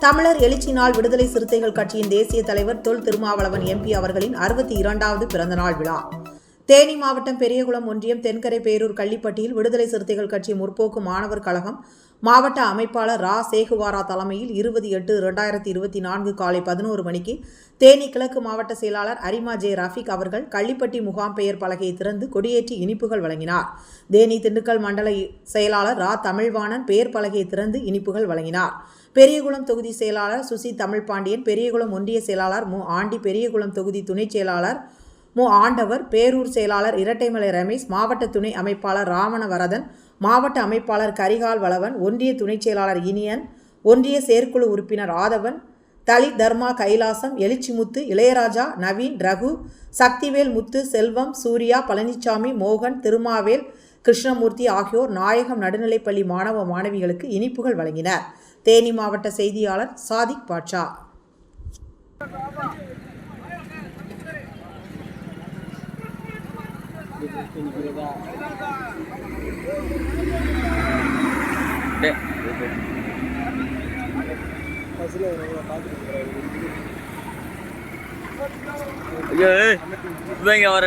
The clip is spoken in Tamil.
தமிழர் எழுச்சி நாள் விடுதலை சிறுத்தைகள் கட்சியின் தேசிய தலைவர் தொல் திருமாவளவன் எம்பி அவர்களின் அறுபத்தி இரண்டாவது பிறந்தநாள் விழா. தேனி மாவட்டம் பெரியகுளம் ஒன்றியம் தென்கரை பேரூர் கள்ளிப்பட்டியில் விடுதலை சிறுத்தைகள் கட்சி முற்போக்கு மாணவர் கழகம் மாவட்ட அமைப்பாளர் ரா. சேகுவாரா தலைமையில் இருபது எட்டு இரண்டாயிரத்தி இருபத்தி நான்கு காலை பதினோரு மணிக்கு தேனி கிழக்கு மாவட்ட செயலாளர் அரிமா ஜே. ரஃபிக் அவர்கள் கள்ளிப்பட்டி முகாம் பெயர் பலகையை திறந்து கொடியேற்றி இனிப்புகள் வழங்கினார். தேனி திண்டுக்கல் மண்டல செயலாளர் ரா. தமிழ்வாணன் பெயர் பலகையை திறந்து இனிப்புகள் வழங்கினார். பெரியகுளம் தொகுதி செயலாளர் சுசி தமிழ் பாண்டியன் பெரியகுளம் ஒன்றிய செயலாளர் மு. ஆண்டி பெரியகுளம் தொகுதி துணைச் செயலாளர் மு. ஆண்டவர் பேரூர் செயலாளர் இரட்டைமலை ரமேஷ் மாவட்ட துணை அமைப்பாளர் ராவணவரதன் மாவட்ட அமைப்பாளர் கரிகால் வளவன் ஒன்றிய துணைச் செயலாளர் இனியன் ஒன்றிய செயற்குழு உறுப்பினர் ஆதவன் தலி தர்மா கைலாசம் எழுச்சிமுத்து இளையராஜா நவீன் ரகு சக்திவேல் முத்து செல்வம் சூர்யா பழனிசாமி மோகன் திருமாவேல் கிருஷ்ணமூர்த்தி ஆகியோர் நாயகம் நடுநிலைப்பள்ளி மாணவ மாணவிகளுக்கு இனிப்புகள் வழங்கினர். தேனி மாவட்ட செய்தியாளர் சாதிக் பாட்ஷா. ஐயோ இவங்க வர